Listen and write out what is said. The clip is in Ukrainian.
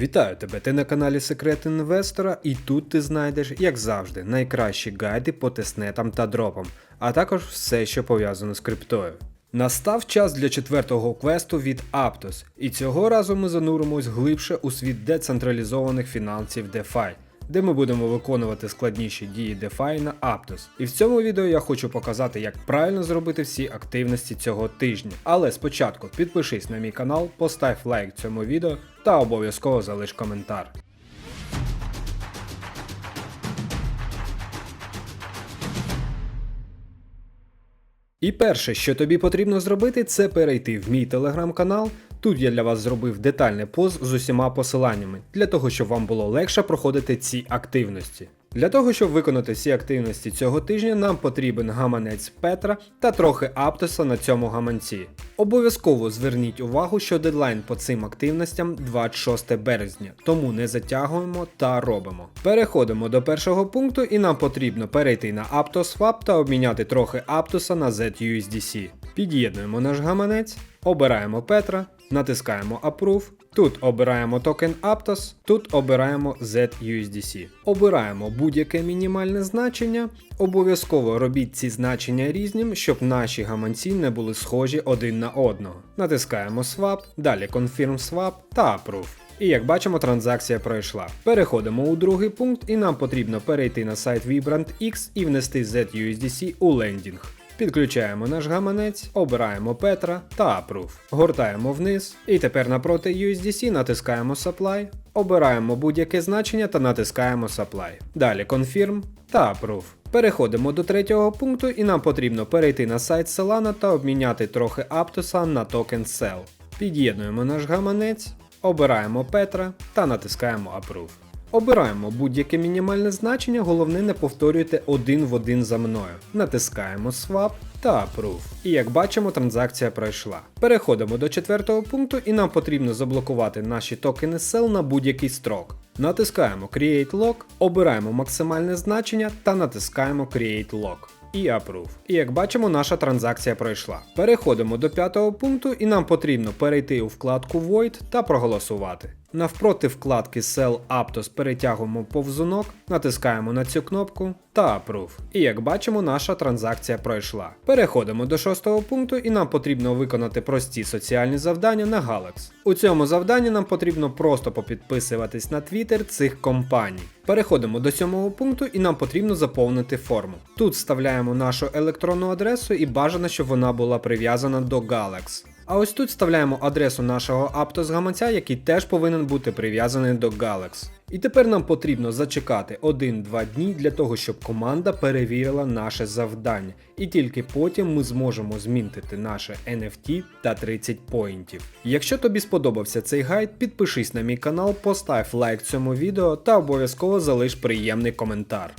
Вітаю тебе! Ти на каналі Секрет Інвестора, і тут ти знайдеш, як завжди, найкращі гайди по тестнетам та дропам, а також все, що пов'язано з криптою. Настав час для четвертого квесту від Aptos, і цього разу ми зануримось глибше у світ децентралізованих фінансів DeFi, де ми будемо виконувати складніші дії DeFi на Aptos. І в цьому відео я хочу показати, як правильно зробити всі активності цього тижня. Але спочатку підпишись на мій канал, постав лайк цьому відео та обов'язково залиш коментар. І перше, що тобі потрібно зробити, це перейти в мій телеграм-канал. Тут я для вас зробив детальний пост з усіма посиланнями, для того, щоб вам було легше проходити ці активності. Для того, щоб виконати всі активності цього тижня, нам потрібен гаманець Петра та трохи Аптоса на цьому гаманці. Обов'язково зверніть увагу, що дедлайн по цим активностям 26 березня, тому не затягуємо та робимо. Переходимо до першого пункту і нам потрібно перейти на AptoSwap та обміняти трохи Аптоса на ZUSDC. Під'єднуємо наш гаманець, обираємо Петра, натискаємо Approve. Тут обираємо токен Aptos, тут обираємо ZUSDC. Обираємо будь-яке мінімальне значення. Обов'язково робіть ці значення різним, щоб наші гаманці не були схожі один на одного. Натискаємо Swap, далі Confirm Swap та Approve. І як бачимо, транзакція пройшла. Переходимо у другий пункт, і нам потрібно перейти на сайт Vibrant X і внести ZUSDC у лендінг. Підключаємо наш гаманець, обираємо Петра та Approve. Гортаємо вниз. І тепер напроти USDC натискаємо Supply, обираємо будь-яке значення та натискаємо Supply. Далі Confirm та Approve. Переходимо до третього пункту і нам потрібно перейти на сайт Solana та обміняти трохи Aptos на токен Sell. Під'єднуємо наш гаманець, обираємо Петра та натискаємо Approve. Обираємо будь-яке мінімальне значення, головне не повторюйте один в один за мною. Натискаємо Swap та Approve. І як бачимо, транзакція пройшла. Переходимо до четвертого пункту і нам потрібно заблокувати наші токени Sell на будь-який строк. Натискаємо Create Lock, обираємо максимальне значення та натискаємо Create Lock і Approve. І як бачимо, наша транзакція пройшла. Переходимо до п'ятого пункту і нам потрібно перейти у вкладку Void та проголосувати. Навпроти вкладки Sell Aptos перетягуємо повзунок, натискаємо на цю кнопку та Approve. І як бачимо, наша транзакція пройшла. Переходимо до шостого пункту і нам потрібно виконати прості соціальні завдання на Galax. У цьому завданні нам потрібно просто попідписуватись на Twitter цих компаній. Переходимо до сьомого пункту і нам потрібно заповнити форму. Тут вставляємо нашу електронну адресу і бажано, щоб вона була прив'язана до Galax. А ось тут вставляємо адресу нашого Aptos гаманця, який теж повинен бути прив'язаний до Galax. І тепер нам потрібно зачекати 1-2 дні для того, щоб команда перевірила наше завдання. І тільки потім ми зможемо змінити наше NFT та 30 поінтів. Якщо тобі сподобався цей гайд, підпишись на мій канал, постав лайк цьому відео та обов'язково залиш приємний коментар.